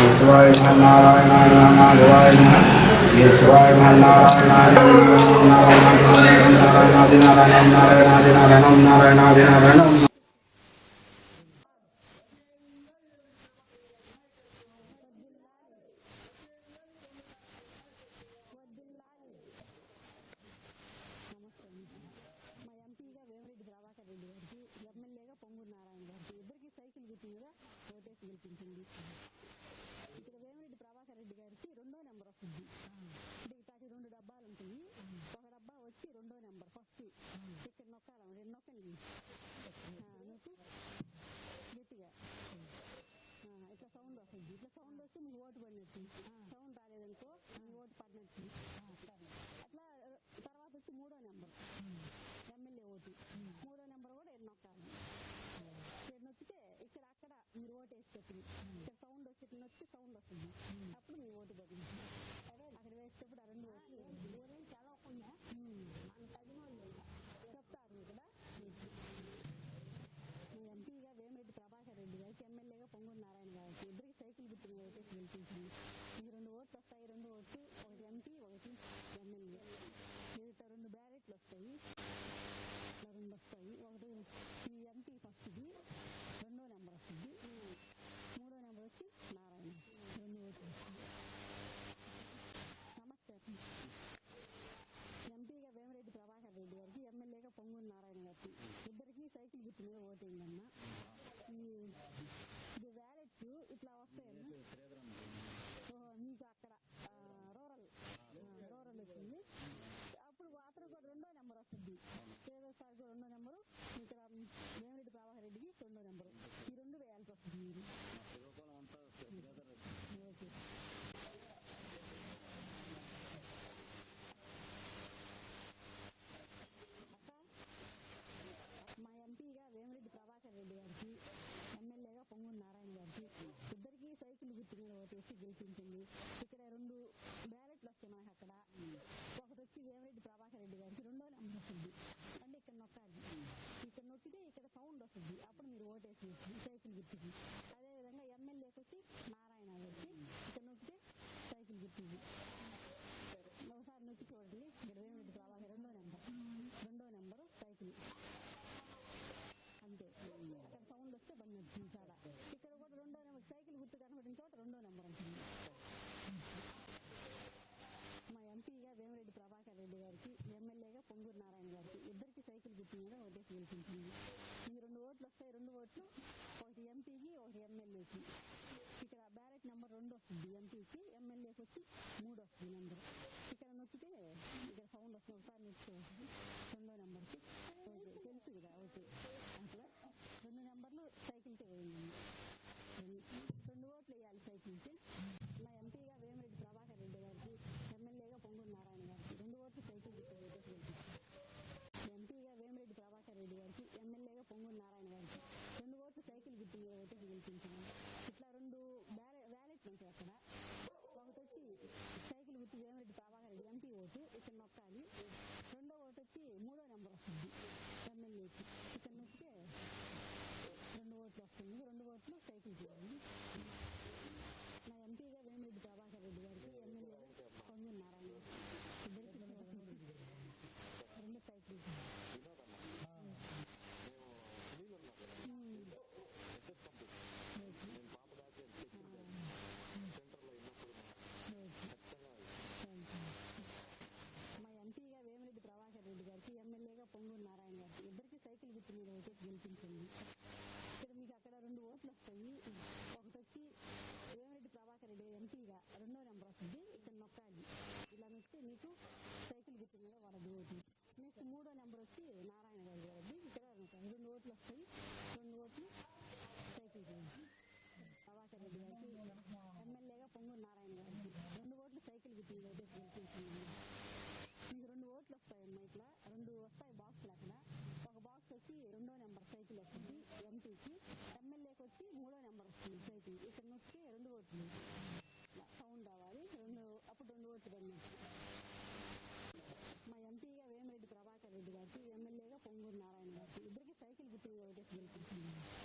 शिवाय नारायणाय माधवाय शिवाय नारायणाय नारायणादि नारायण नारायणादि नारायण नारायणादि नारायण పడినట్టు సౌండ్ రాలేదనుకో మీ ఓటు పడినట్టు అట్లా తర్వాత వచ్చి మూడో నెంబర్. MLA vote. మూడో నెంబర్ కూడా ఎన్ని నొక్కాలి ఎన్ని నొక్కితే ఇక్కడ అక్కడ మీరు ఓటు వేసి పెట్టింది ఇక్కడ సౌండ్ వచ్చి నొక్కి సౌండ్ వస్తుంది. అప్పుడు మీ ఓటు పడింది అక్కడ వేసేటప్పుడు ఆ రెండు ఓట్లు చదవకుండా చెప్తారు ఇక్కడ ఎంపీగా వేమిరెడ్డి ప్రభాకర్ రెడ్డి గారికి ఎమ్మెల్యేగా పొంగూరు నారాయణ గారికి ఇద్దరికి సైకిల్ అయితే గెలిపించింది. ఈ రెండు ఓట్లు వస్తాయి రెండు ఓట్లు ఒకటి ఎంపీ ఒకటి ఎమ్మెల్యే మిగతా రెండు బ్యారెట్లు వస్తాయి. ఇట్లా రెండు వస్తాయి. ఒకటి ఈ ఎంపీ ఫస్ట్ది రెండో నెంబర్ వస్తుంది మూడో నెంబర్ వచ్చి నారాయణ రెండు ఓట్లు వస్తాయి నమస్తే ఎంపీగా వేమిరెడ్డి ప్రభాకర్ రెడ్డి గారికి ఎమ్మెల్యేగా పొంగూరు నారాయణ గారికి ఇద్దరికి సైకిల్ గుర్తు మీద ఓటేయండి ఈ ఇది వ్యాలెట్ ఇట్లా వస్తాయన్న ఓహో, మీకు అక్కడ ఆ, రూరల్ ఆ, రూరల్ వచ్చింది అప్పుడు అతను కూడా రెండో నెంబర్ వస్తుంది ఏదో సార్ కూడా రెండో నెంబరు ఇక్కడ వేమిరెడ్డి ప్రభాకర్ రెడ్డికి రెండో నెంబరు ఈ రెండు వేయాల్సి వస్తుంది మీరు ఓకే మా ఎంపీగా వేమిరెడ్డి ప్రభాకర్ రెడ్డి గారికి ఎమ్మెల్యేగా పొంగు నారాయణ గారికి ఇద్దరికి సైకిల్ గుర్తు మీద ఓటేసి గెలిపించింది. ఇక్కడ రెండు బ్యాలెట్లు వస్తాయి మనకి అక్కడ. ఒకటి వచ్చి వేమిరెడ్డి ప్రభాకర్ రెడ్డి గారికి రెండో నెంబర్ వస్తుంది. అంటే ఇక్కడ నొక్కాలి. ఇక్కడ నొక్కితే ఇక్కడ సౌండ్ వస్తుంది. అప్పుడు మీరు ఓటేసి సైకిల్ గుర్తుకి. అదేవిధంగా ఎమ్మెల్యేకి వచ్చి నారాయణ గారికి ఇక్కడ నొక్కితే సైకిల్ గుర్తుంది ఒకసారి నొక్కి చూడండి ఇక్కడ వేమిరెడ్డి ప్రభాకర్ రెండో నెంబర్ రెండో నెంబరు సైకిల్ అంతే అక్కడ సౌండ్ వస్తే బండి నడుస్తుంది చాలా ఇక్కడ కూడా రెండో నెంబర్ సైకిల్ గుర్తు కనబడిన చోట రెండో నెంబర్ ఉంటుంది మా ఎంపీగా వేమిరెడ్డి ప్రభాకర్ రెడ్డి గారికి ఎమ్మెల్యేగా పొంగూరు నారాయణ గారికి. ఇద్దరికి సైకిల్ గుర్తు మీద ఓటేసి గెలిపించింది ఈ రెండు ఓట్లు వస్తాయి రెండు ఓట్లు ఒకటి ఎంపీకి ఒకటి ఎమ్మెల్యేకి ఇక్కడ బ్యాలెట్ నెంబర్ రెండు వస్తుంది ఎంపీకి ఎమ్మెల్యేకి వచ్చి మూడు వస్తుంది నెంబర్ ఇక్కడ నొక్కితే ఇక్కడ సౌండ్ వస్తుంది ఒకసారి నొక్కితే రెండు ఓట్లు వస్తాయి. రెండు ఓట్లు సైకిల్ ప్రభాకర్ రెడ్డి గారికి ఎమ్మెల్యేగా పొంగూరు నారాయణ గారికి రెండు ఓట్లు సైకిల్ గుర్తుంది అయితే మీకు రెండు ఓట్లు వస్తాయి వస్తాయమ్మా ఇట్లా రెండు వస్తాయి బాక్సులు అక్కడ. ఒక బాక్స్ వచ్చి రెండో నెంబర్ సైకిల్ వస్తుంది ఎంపీకి ఎమ్మెల్యేకి వచ్చి మూడో నెంబర్ వస్తుంది సైకిల్. ఇక్కడ నొక్కి రెండు ఓట్లు. సౌండ్ రావాలి. రెండు అప్పుడు రెండు ఓట్లు అన్నట్టు మా ఎంపీగా వేమిరెడ్డి ప్రభాకర్ రెడ్డి గారికి ఎమ్మెల్యేగా పొంగూరు నారాయణ Gracias.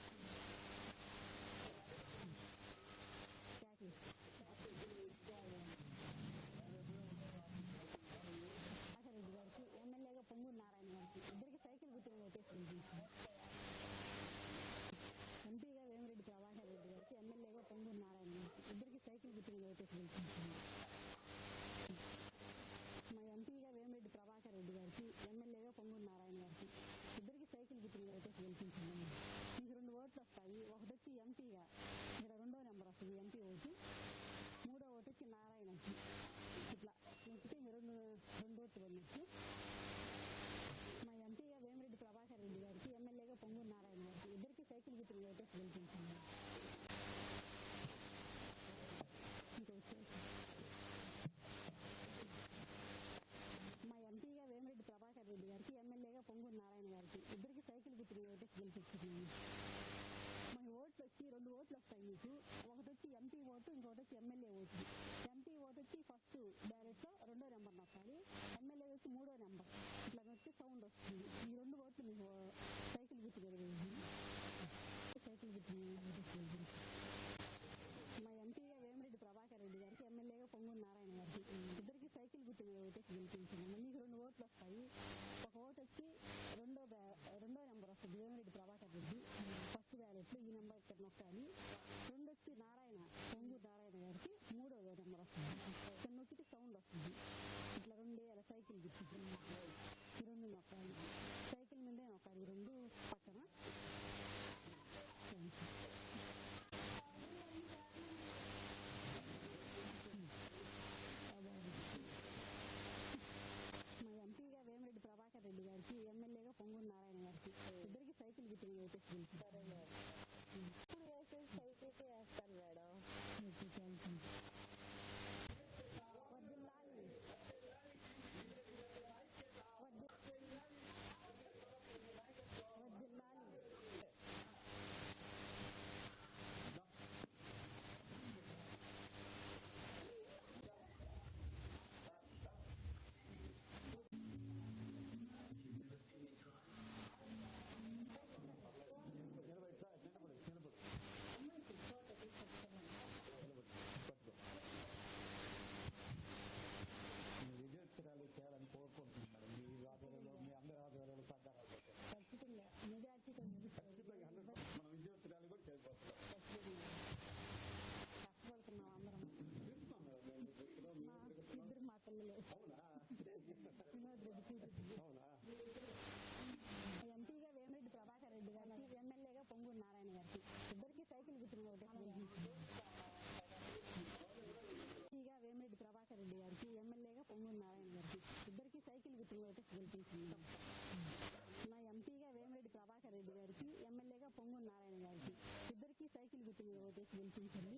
నా ఎంపీగా వేమిరెడ్డి ప్రభాకర్ రెడ్డి గారికి ఎమ్మెల్యేగా పొంగు నారాయణ గారికి ఇద్దరికి సైకిల్ గుర్తు ఓటేసి గెలిపించండి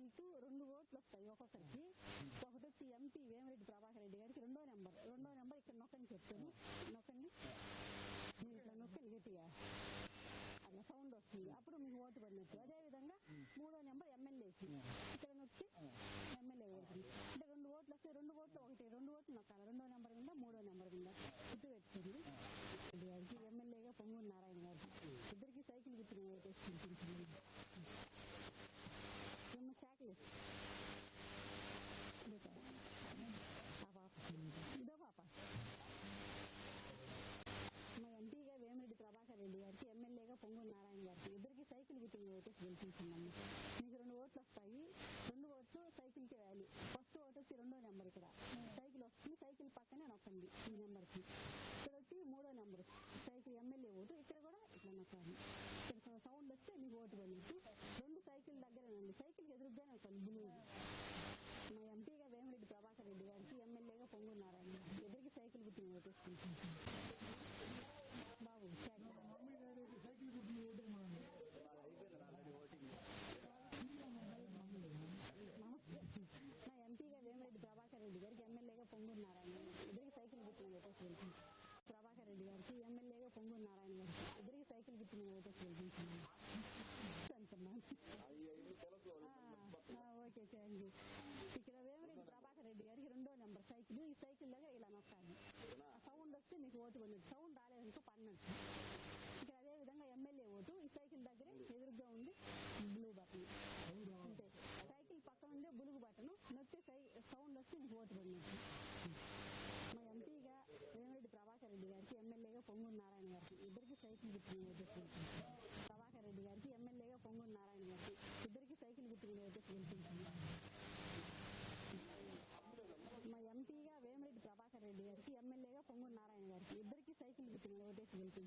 మీకు రెండు ఓట్లు వస్తాయి ఒక్కొక్కరికి. ఒకటి వచ్చి ఎంపీ వేమిరెడ్డి ప్రభాకర్ రెడ్డి గారికి రెండో నెంబర్. రెండో నెంబర్ ఇక్కడ నొక్కని చెప్తాను. నొక్కండి మీరు ఇట్లా నొక్కని గట్టిగా. అట్లా సౌండ్ వస్తుంది. అప్పుడు మీకు ఓటు పడినట్టు. అదేవిధంగా మూడో నెంబర్ ఎమ్మెల్యేకి.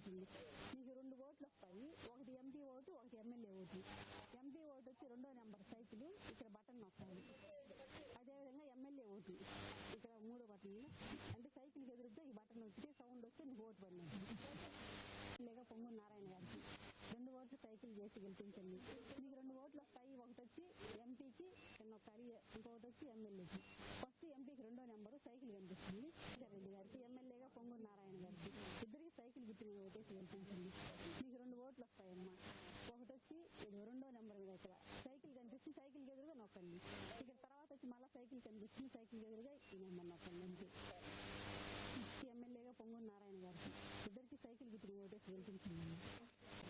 ఉంటుంది. మీకు రెండు ఓట్లు వస్తాయి. ఒకటి ఎంపీ ఓటు ఒకటి ఎమ్మెల్యే ఓటు. ఎంపీ ఓటు వచ్చి రెండో నెంబర్ సైకిల్ ఇక్కడ బటన్ నొక్కాలి. అదేవిధంగా ఎమ్మెల్యే ఓటు. ఇక్కడ మూడో బటన్. అంటే సైకిల్కి ఎదురుగా ఈ బటన్ నొక్కితే సౌండ్ వస్తే నీకు ఓటు పడినట్టు లేక పొంగు నారాయణ గారికి. రెండు ఓట్లు సైకిల్ చేసి గెలిపించండి. మీకు రెండు ఓట్లు వస్తాయి. ఒకటి వచ్చి ఎంపీకి నొక్కాలి. ఇంకొకటి వచ్చి ఎమ్మెల్యేకి ఫస్ట్ ఎంపీకి రెండో నెంబరు సైకిల్ కనిపిస్తుంది రెడ్డి గారికి ఎమ్మెల్యేగా పొంగూరు నారాయణ గారికి ఇద్దరికి సైకిల్ ఓటేసి గెలిపించింది. మీకు రెండు ఓట్లు వస్తాయమ్మా. ఒకటి వచ్చి ఇది రెండో నెంబర్ మీద ఇక్కడ. సైకిల్ కనిపిస్తుంది. సైకిల్ ఎదురుగా నొక్కండి. ఇక్కడ తర్వాత వచ్చి మళ్ళీ సైకిల్ కనిపిస్తుంది. సైకిల్ ఎదురుగా ఈ నెంబర్ నొక్కండి అంతే. ఎమ్మెల్యేగా పొంగు నారాయణ గారికి ఇద్దరికి సైకిల్ గుర్తుకు ఓటేసి గెలిపించింది.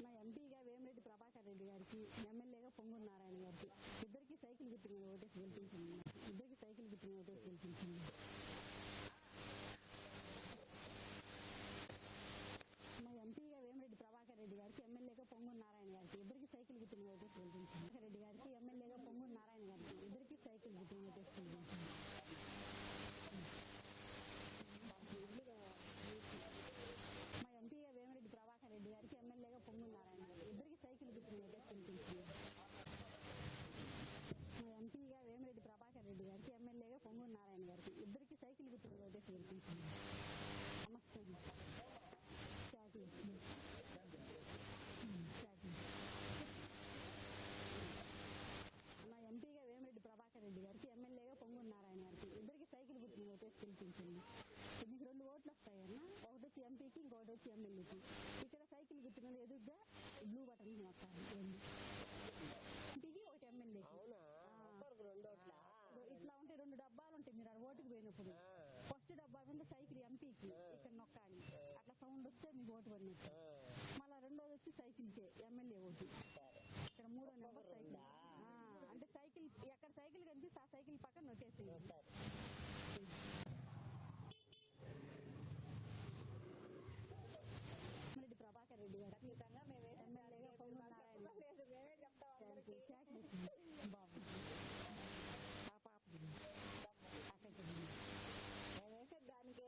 మా ఎంపీగా వేమిరెడ్డి ప్రభాకర్ రెడ్డి గారికి ఎమ్మెల్యేగా పొంగు నారాయణ గారికి ఇద్దరికి సైకిల్ గుర్తు ఓటేసి గెలిపించింది. ఇద్దరికి సైకిల్ గుర్తు ఓటేసి గెలిపించింది మా ఎంపీగా వేమిరెడ్డి ప్రభాకర్ రెడ్డి గారికి ఎమ్మెల్యేగా పొంగూరు నారాయణ గారికి ఇద్దరికి సైకిల్ గుర్తు మీద రెడ్డి గారికి ఎమ్మెల్యేగా పొంగు నారాయణ గారికి ఇద్దరికి సైకిల్ గుర్తు మీద ఓటేసి గెలిపించింది మా ఎంపీగా వేమిరెడ్డి ప్రభాకర్ రెడ్డి గారికి ఎమ్మెల్యేగా పొంగు నారాయణ గారు ఇద్దరికి సైకిల్ గుర్తు మీద కనిపించింది మా ఎంపీగా వేమిరెడ్డి ప్రభాకర్ రెడ్డి గారికి ఎమ్మెల్యేగా పొంగు నారాయణ గారికి ఇద్దరికి సైకిల్ గుర్తు మీద ఓటేసి గెలిపించింది నమస్తే చాకీ. చాకీ. మా ఎంపీగా వేమిరెడ్డి ప్రభాకర్ రెడ్డి గారికి ఎమ్మెల్యేగా పొంగూరు నారాయణ గారికి ఇద్దరికి సైకిల్ గుర్తు మీద ఓటేసి గెలిపించింది మీకు రెండు ఓట్లు వస్తాయన్న ఒకటి వచ్చి ఎంపీకి ఎమ్మెల్యేకి ఇక్కడ సైకిల్ గుర్తు మీద ఎదురుగా బ్లూ బటన్ ఎంపీకి ఒకటి ఓట్లా? ఇట్లా ఉంటే రెండు డబ్బాలు ఉంటాయి మీరు ఓటుకు పోయినప్పుడు. ఫస్ట్ డబ్బా మీద సైకిల్ ఎంపీకి ఇక్కడ నొక్కాలి. అట్లా సౌండ్ వస్తే మీకు ఓటు పడినట్టు. మళ్ళీ రెండోది వచ్చి సైకిల్కే ఎమ్మెల్యే ఓటు. ఇక్కడ మూడో నెంబర్ సైకిల్. అంటే సైకిల్ ఎక్కడ సైకిల్ కనిపిస్తే ఆ సైకిల్ పక్కన నొక్కేసి రెడ్డి ప్రభాకర్ రెడ్డి గారు ఖచ్చితంగా మేము వేసిన ఎమ్మెల్యేగా పొంగూరు నారాయణ లేదు మేమే చెప్తాం థ్యాంక్ యూ థ్యాంక్ యూ బాబు ఆ పాప అక్కడికి మేము వేసే దానికే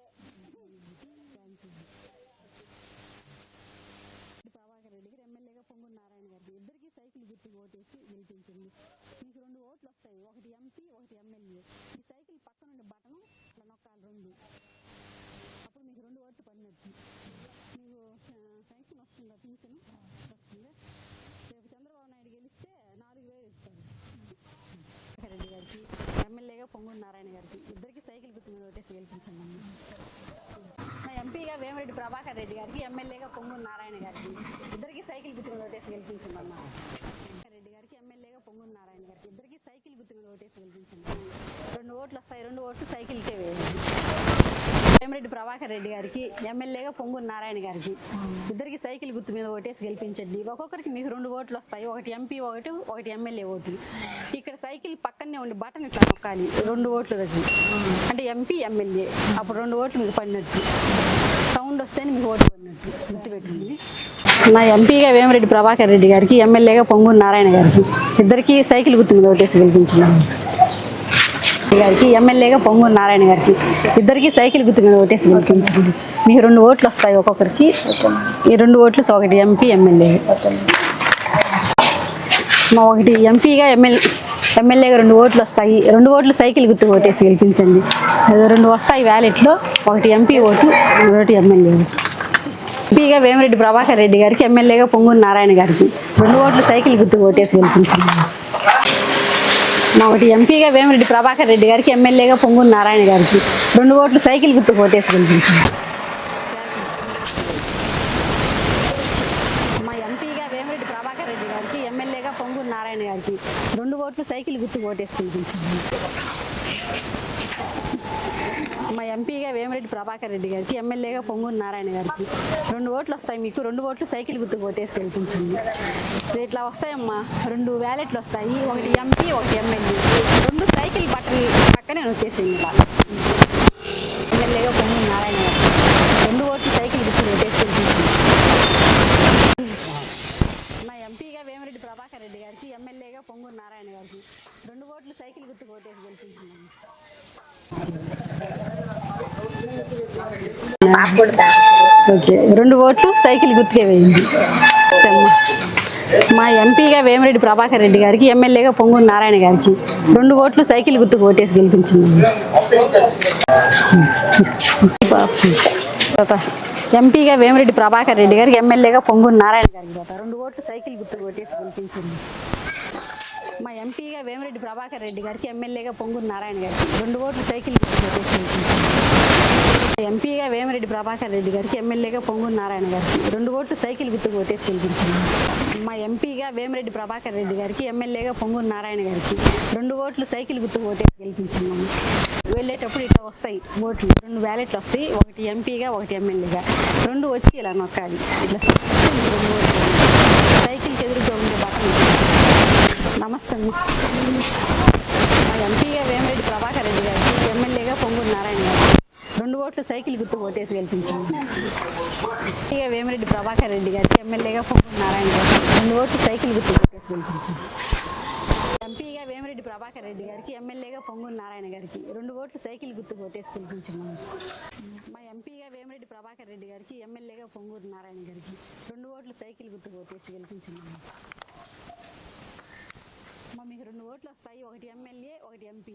థ్యాంక్ యూ ప్రభాకర్ రెడ్డి గారు ఎమ్మెల్యేగా పొంగూరు నారాయణ గారికి ఇద్దరికి సైకిల్ గుర్తు ఓటేసి గెలిపించింది మీకు రెండు ఓట్లు వస్తాయి ఒకటి ఎంపీ ఒకటి ఎమ్మెల్యే ఈ సైకిల్ పక్కన ఉండే బటన్ ఇట్లా నొక్కాలి రెండు అప్పుడు మీకు రెండు ఓట్లు పడినట్టు మీకు శాంక్షన్ వస్తుందా పింఛను వస్తుందా రేపు చంద్రబాబు నాయుడు గెలిస్తే నాలుగు వేలు ఇస్తారు రెడ్డి గారికి ఎమ్మెల్యేగా పొంగూరు నారాయణ గారికి ఇద్దరికి సైకిల్ గుర్తు మీద ఓటేసి ఎంపీగా వేమిరెడ్డి ప్రభాకర్ రెడ్డి గారికి ఎమ్మెల్యేగా పొంగు నారాయణ గారికి ఇద్దరికి సైకిల్ గుర్తు ఓటేసి గెలిపించండి అన్న రెడ్డి గారికి ఎమ్మెల్యేగా పొంగు నారాయణ గారికి ఇద్దరికి సైకిల్ గుర్తు ఓటేసి గెలిపించండి రెండు ఓట్లు వస్తాయి రెండు ఓట్లు సైకిల్కే వేయండి. వేమిరెడ్డి ప్రభాకర్ రెడ్డి గారికి ఎమ్మెల్యేగా పొంగూరు నారాయణ గారికి. ఇద్దరికి సైకిల్ గుర్తు మీద ఓటేసి గెలిపించండి. ఒక్కొక్కరికి మీకు రెండు ఓట్లు వస్తాయి. ఒకటి ఎంపీ ఒకటి ఒకటి ఎమ్మెల్యే ఓటు. ఇక్కడ సైకిల్ పక్కనే ఉండి బటన్ ఇట్లా నొక్కాలి. రెండు ఓట్లు దగ్గర అంటే ఎంపీ ఎమ్మెల్యే. అప్పుడు రెండు ఓట్లు మీకు పడినట్టు. సౌండ్ వస్తేనే మీకు ఓటు పడినట్టు. గుర్తుపెట్టింది నా ఎంపీగా వేమిరెడ్డి ప్రభాకర్ రెడ్డి గారికి ఎమ్మెల్యేగా పొంగూరు నారాయణ గారికి. ఇద్దరికి సైకిల్ గుర్తు మీద ఓటేసి గెలిపించున్నాను గారికి ఎమ్మెల్యేగా పొంగూరు నారాయణ గారికి. ఇద్దరికి సైకిల్ గుర్తు మీద ఓటేసి గెలిపించండి. మీకు రెండు ఓట్లు వస్తాయి ఒక్కొక్కరికి. ఈ రెండు ఓట్లు ఒకటి ఎంపీ ఎమ్మెల్యే మా ఒకటి ఎంపీగా ఎమ్మెల్యే ఎమ్మెల్యేగా రెండు ఓట్లు వస్తాయి. రెండు ఓట్లు సైకిల్ గుర్తు ఓటేసి గెలిపించండి. రెండు వస్తాయి వ్యాలెట్లో. ఒకటి ఎంపీ ఓటు ఒకటి ఎమ్మెల్యే ఓటు. ఎంపీగా వేమిరెడ్డి ప్రభాకర్ రెడ్డి గారికి ఎమ్మెల్యేగా పొంగూరు నారాయణ గారికి రెండు ఓట్లు సైకిల్ గుర్తు ఓటేసి గెలిపించండి. ఒకటి ఎంపీగా వేమిరెడ్డి ప్రభాకర్ రెడ్డి గారికి ఎమ్మెల్యేగా పొంగూరు నారాయణ గారికి రెండు ఓట్లు సైకిల్ గుర్తు ఓటేసి గెలిపించండి మా ఎంపీగా వేమిరెడ్డి ప్రభాకర్ రెడ్డి గారికి ఎమ్మెల్యేగా పొంగూరు నారాయణ గారికి రెండు ఓట్లు సైకిల్ గుర్తు ఓటేసి మా ఎంపీగా వేమిరెడ్డి ప్రభాకర్ రెడ్డి గారికి ఎమ్మెల్యేగా పొంగూరు నారాయణ గారికి. రెండు ఓట్లు వస్తాయి మీకు రెండు ఓట్లు సైకిల్ గుర్తు ఓటేసి గెలిపించండి. ఇట్లా వస్తాయమ్మా రెండు వ్యాలెట్లు వస్తాయి ఒకటి ఎంపీ ఒకటి ఎమ్మెల్యే రెండు సైకిల్ బట్టలు పక్కనే వచ్చేసింది ఇవాళ ఎమ్మెల్యేగా పొంగూరు నారాయణ గారికి రెండు ఓట్లు సైకిల్ గుర్తు ఓటేసి గెలిపించండి. మా ఎంపీగా వేమిరెడ్డి ప్రభాకర్ రెడ్డి గారికి ఎమ్మెల్యేగా పొంగూరు నారాయణ గారికి రెండు ఓట్లు సైకిల్ గుర్తు ఓటేసి గెలిపించున్నాము ఓకే. రెండు ఓట్లు సైకిల్ గుర్తుకే వేయండి. మా ఎంపీగా వేమిరెడ్డి ప్రభాకర్ రెడ్డి గారికి ఎమ్మెల్యేగా పొంగూరు నారాయణ గారికి రెండు ఓట్లు సైకిల్ గుర్తుకు ఓటేసి గెలిపించున్నాము తర్వాత ఎంపీగా వేమిరెడ్డి ప్రభాకర్ రెడ్డి గారికి ఎమ్మెల్యేగా పొంగూరు నారాయణ గారికి రెండు ఓట్లు సైకిల్ గుర్తుకు ఓటేసి గెలిపించింది మా ఎంపీగా వేమిరెడ్డి ప్రభాకర్ రెడ్డి గారికి ఎమ్మెల్యేగా పొంగూరు నారాయణ గారికి రెండు ఓట్లు సైకిల్ గుర్తుకు ఓటేసి గెలిపించింది ఎంపీగా వేమిరెడ్డి ప్రభాకర్ రెడ్డి గారికి ఎమ్మెల్యేగా పొంగూరు నారాయణ గారికి రెండు ఓట్లు సైకిల్ గుర్తుకు ఓటేసి గెలిపించాను మా ఎంపీగా వేమిరెడ్డి ప్రభాకర్ రెడ్డి గారికి ఎమ్మెల్యేగా పొంగూరు నారాయణ గారికి రెండు ఓట్లు సైకిల్ గుర్తుకు ఓటేసి గెలిపించున్నాము వెళ్ళేటప్పుడు ఇట్లా వస్తాయి ఓట్లు రెండు బ్యాలెట్లు వస్తాయి ఒకటి ఎంపీగా ఒకటి ఎమ్మెల్యేగా. రెండు వచ్చి ఇలా నొక్కాలి. ఇట్లా సైకిల్కి ఎదురుగా ఉండే బటన్ నమస్తే మా ఎంపీగా వేమిరెడ్డి ప్రభాకర్ రెడ్డి గారికి ఎమ్మెల్యేగా పొంగూరు నారాయణ గారికి రెండు ఓట్లు సైకిల్ గుర్తు ఓటేసి గెలిపించాము ఎంపీగా వేమిరెడ్డి ప్రభాకర్ రెడ్డి గారికి ఎమ్మెల్యేగా పొంగూరు నారాయణ గారు రెండు ఓట్లు సైకిల్ గుర్తు ఓటేసి గెలిపించాము ఎంపీగా వేమిరెడ్డి ప్రభాకర్ రెడ్డి గారికి ఎమ్మెల్యేగా పొంగూరు నారాయణ గారికి రెండు ఓట్లు సైకిల్ గుర్తు ఓటేసి గెలిపించున్నాము మా ఎంపీగా వేమిరెడ్డి ప్రభాకర్ రెడ్డి గారికి ఎమ్మెల్యేగా పొంగూరు నారాయణ గారికి రెండు ఓట్లు సైకిల్ గుర్తు ఓటేసి గెలిపించున్నాము మా మీకు రెండు ఓట్లు వస్తాయి ఒకటి ఎమ్మెల్యే ఒకటి ఎంపీ.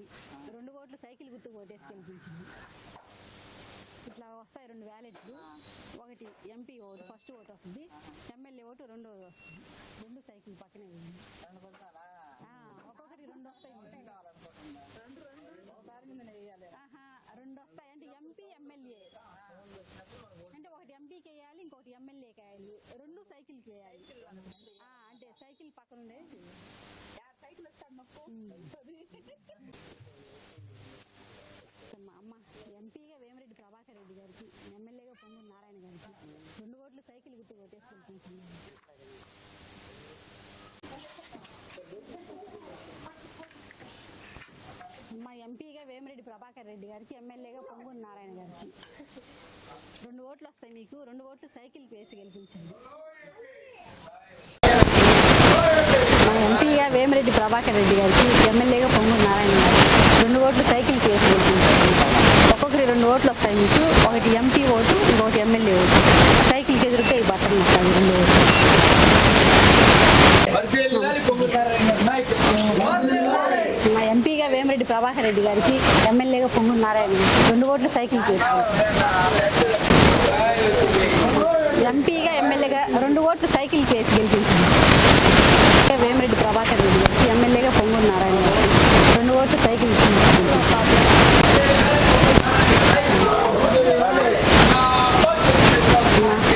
రెండు ఓట్లు సైకిల్ గుర్తు ఓటేసి గెలిపించింది ఇట్లా వస్తాయి రెండు వ్యాలెట్లు. ఒకటి ఎంపీ ఓటు ఫస్ట్ ఓటు వస్తుంది. ఎమ్మెల్యే ఓటు రెండోది వస్తుంది. రెండు సైకిల్ పక్కనే ఒక్కొక్కటి రెండు వస్తాయి. రెండు వస్తాయి. అంటే ఎంపీ ఎమ్మెల్యే. అంటే ఒకటి ఎంపీకి వేయాలి ఇంకొకటి ఎమ్మెల్యేకి వేయాలి. రెండు సైకిల్కి వేయాలి. అంటే సైకిల్ పక్కన ఉండేది. మా అమ్మ ఎంపీగా వేమిరెడ్డి ప్రభాకర్ రెడ్డి గారికి ఎమ్మెల్యేగా పొంగూరు నారాయణ గారికి రెండు ఓట్లు సైకిల్ గుర్తు ఓటేసి గెలిపించున్నాను మా ఎంపీగా వేమిరెడ్డి ప్రభాకర్ రెడ్డి గారికి ఎమ్మెల్యేగా పొంగు నారాయణ గారికి. రెండు ఓట్లు వస్తాయి మీకు రెండు ఓట్లు సైకిల్ వేసి గెలిపించండి. మా ఎంపీగా వేమిరెడ్డి ప్రభాకర్ రెడ్డి గారికి ఎమ్మెల్యేగా పొంగు నారాయణ గారికి రెండు ఓట్లు సైకిల్ వేసి గెలిపించండి. ఒక్కొక్కరి రెండు ఓట్లు వస్తాయి మీకు ఒకటి ఎంపీ ఓటు ఇంకొకటి ఎమ్మెల్యే ఓటు సైకిల్కి ఎదురుగా ఈ బట్టలు వస్తాయి రెండు ఓట్లు మా ఎంపీగా వేమిరెడ్డి ప్రభాకర్ రెడ్డి గారికి ఎమ్మెల్యేగా పొంగూరు నారాయణ గారికి రెండు ఓట్లు సైకిల్కి వేసి ఎంపీగా ఎమ్మెల్యేగా రెండు ఓట్లు సైకిల్ కేసు గెలిపించింది. వేమిరెడ్డి ప్రభాకర్ రెడ్డి గారికి ఎమ్మెల్యేగా పొంగూరు నారాయణ గారికి రెండు ఓట్లు సైకిల్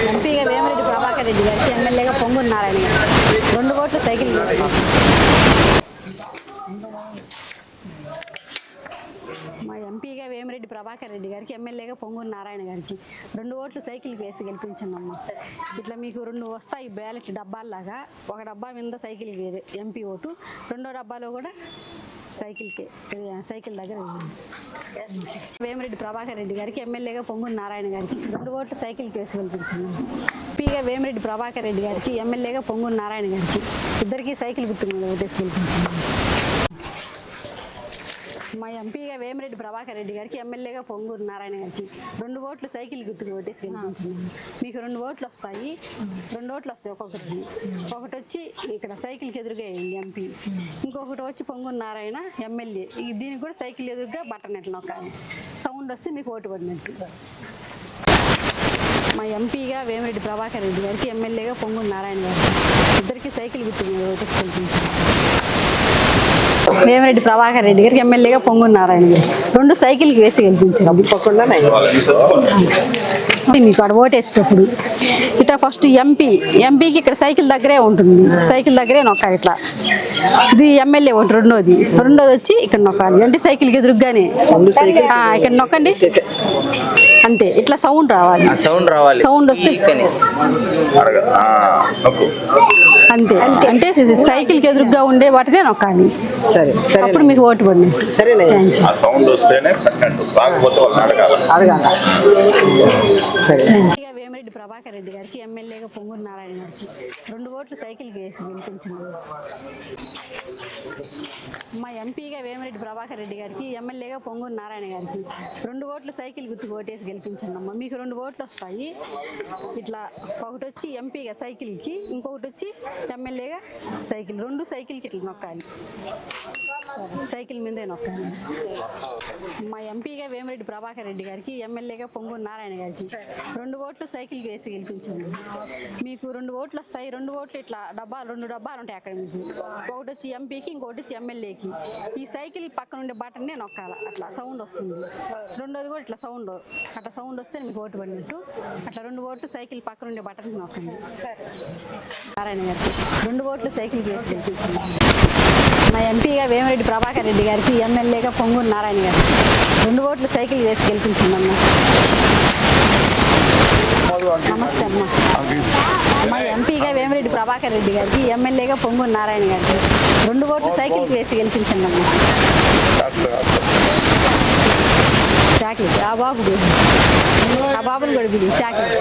ఎంపీగా వేమిరెడ్డి ప్రభాకర్ రెడ్డి గారికి ఎమ్మెల్యేగా పొంగూరు నారాయణ గారికి రెండు ఓట్లు సైకిల్ మా ఎంపీగా వేమిరెడ్డి ప్రభాకర్ రెడ్డి గారికి ఎమ్మెల్యేగా పొంగూరు నారాయణ గారికి రెండు ఓట్లు సైకిల్కి వేసి గెలిపించండి ఇట్లా మీకు రెండు వస్తాయి బ్యాలెట్ డబ్బాల్లాగా. ఒక డబ్బా మీద సైకిల్కి ఎంపీ ఓటు రెండో డబ్బాలో కూడా సైకిల్కి సైకిల్ దగ్గర వేమిరెడ్డి ప్రభాకర్ రెడ్డి గారికి ఎమ్మెల్యేగా పొంగూరు నారాయణ గారికి రెండు ఓట్లు సైకిల్కి వేసి గెలిపించండి. ఎంపీగా వేమిరెడ్డి ప్రభాకర్ రెడ్డి గారికి ఎమ్మెల్యేగా పొంగూరు నారాయణ గారికి ఇద్దరికి సైకిల్ గుర్తు మీద ఓటేసి గెలిపించండి మా ఎంపీగా వేమిరెడ్డి ప్రభాకర్ రెడ్డి గారికి ఎమ్మెల్యేగా పొంగూరు నారాయణ గారికి రెండు ఓట్లు సైకిల్ గుర్తుకు ఓటేసి మీకు రెండు ఓట్లు వస్తాయి. రెండు ఓట్లు వస్తాయి ఒక్కొక్కరికి ఒకటి వచ్చి ఇక్కడ సైకిల్కి ఎదురుగా వేయండి ఎంపీ. ఇంకొకటి వచ్చి పొంగూరు నారాయణ ఎమ్మెల్యే. దీనికి కూడా సైకిల్ ఎదురుగా బటన్ ఎట్లా నొక్కాలి? సౌండ్ వస్తే మీకు ఓటు పడినట్టు. మా ఎంపీగా వేమిరెడ్డి ప్రభాకర్ రెడ్డి గారికి ఎమ్మెల్యేగా పొంగూరు నారాయణ గారికి ఇద్దరికి సైకిల్ గుర్తు మీద ఓటేసి వేమిరెడ్డి ప్రభాకర్ రెడ్డి గారికి ఎమ్మెల్యేగా పొంగూరు నారాయణ గారు రెండు సైకిల్కి వేసి గెలిపించారు. తప్పకుండా మీకు అక్కడ ఓటేసేటప్పుడు ఇట్లా ఫస్ట్ ఎంపీ ఎంపీకి ఇక్కడ సైకిల్ దగ్గరే ఉంటుంది. సైకిల్ దగ్గరే నొక్కాలి ఇట్లా. ఇది ఎమ్మెల్యే ఓటు రెండోది. రెండోది వచ్చి ఇక్కడ నొక్కాలి. అంటే సైకిల్కి ఎదురుగానే ఆ, ఇక్కడ నొక్కండి. అంతే. ఇట్లా సౌండ్ రావాలి. సౌండ్ రావాలి. సౌండ్ వస్తే అంతే. అంటే సైకిల్కి ఎదురుగా ఉండే వాటినే నొక్కాలి. సరే సరే అప్పుడు మీకు ఓటు పడినట్టు సరేనే ఆ సౌండ్ వస్తేనే పెట్టండి. రాకపోతే వాళ్ళని అడగాలి. అడగాల. సరే. ప్రభాకర్ రెడ్డి గారికి ఎమ్మెల్యేగా పొంగూరు నారాయణ గారికి. రెండు ఓట్లు సైకిల్కి వేసి గెలిపించింది. మా ఎంపీగా వేమిరెడ్డి ప్రభాకర్ రెడ్డి గారికి ఎమ్మెల్యేగా పొంగూరు నారాయణ గారికి రెండు ఓట్లు సైకిల్ గుర్తుకు ఓటేసి గెలిపించండి మీకు రెండు ఓట్లు వస్తాయి. ఇట్లా ఒకటి వచ్చి ఎంపీగా సైకిల్కి ఇంకొకటి వచ్చి ఎమ్మెల్యేగా సైకిల్. రెండు సైకిల్కి ఇట్లా నొక్కాలి. సైకిల్ మీదే నొక్కాలి మా ఎంపీగా వేమిరెడ్డి ప్రభాకర్ రెడ్డి గారికి ఎమ్మెల్యేగా పొంగు నారాయణ గారికి రెండు ఓట్లు సైకిల్కి వేసి గెలిపించండి మీకు రెండు ఓట్లు వస్తాయి రెండు ఓట్లు ఇట్లా డబ్బాలు రెండు డబ్బాలు ఉంటాయి అక్కడ మీకు. ఒకటి వచ్చి ఎంపీకి ఇంకొకటి వచ్చి ఎమ్మెల్యేకి ఈ సైకిల్ పక్కన ఉండే బటన్నే నొక్కాల అట్లా సౌండ్ వస్తుంది. రెండోది కూడా ఇట్లా సౌండ్ అట్లా సౌండ్ వస్తే మీకు ఓటు పడినట్టు అట్లా రెండు ఓట్లు సైకిల్ పక్కన ఉండే బటన్ నొక్కండి. నారాయణ గారికి రెండు ఓట్లు సైకిల్కి వేసి గెలిపించండి మా ఎంపీగా వేమిరెడ్డి ప్రభాకర్ రెడ్డి గారికి ఎమ్మెల్యేగా పొంగూరు నారాయణ గారు. రెండు ఓట్లు సైకిల్ వేసి గెలిపించిందమ్మ. నమస్తే అమ్మా. మా ఎంపీగా వేమిరెడ్డి ప్రభాకర్ రెడ్డి గారికి ఎమ్మెల్యేగా పొంగూరు నారాయణ గారికి రెండు ఓట్లు సైకిల్ వేసి గెలిపించండి చాక్లెట్ ఆ బాబు ఆ బాబుని కూడా బిడి చాక్లెట్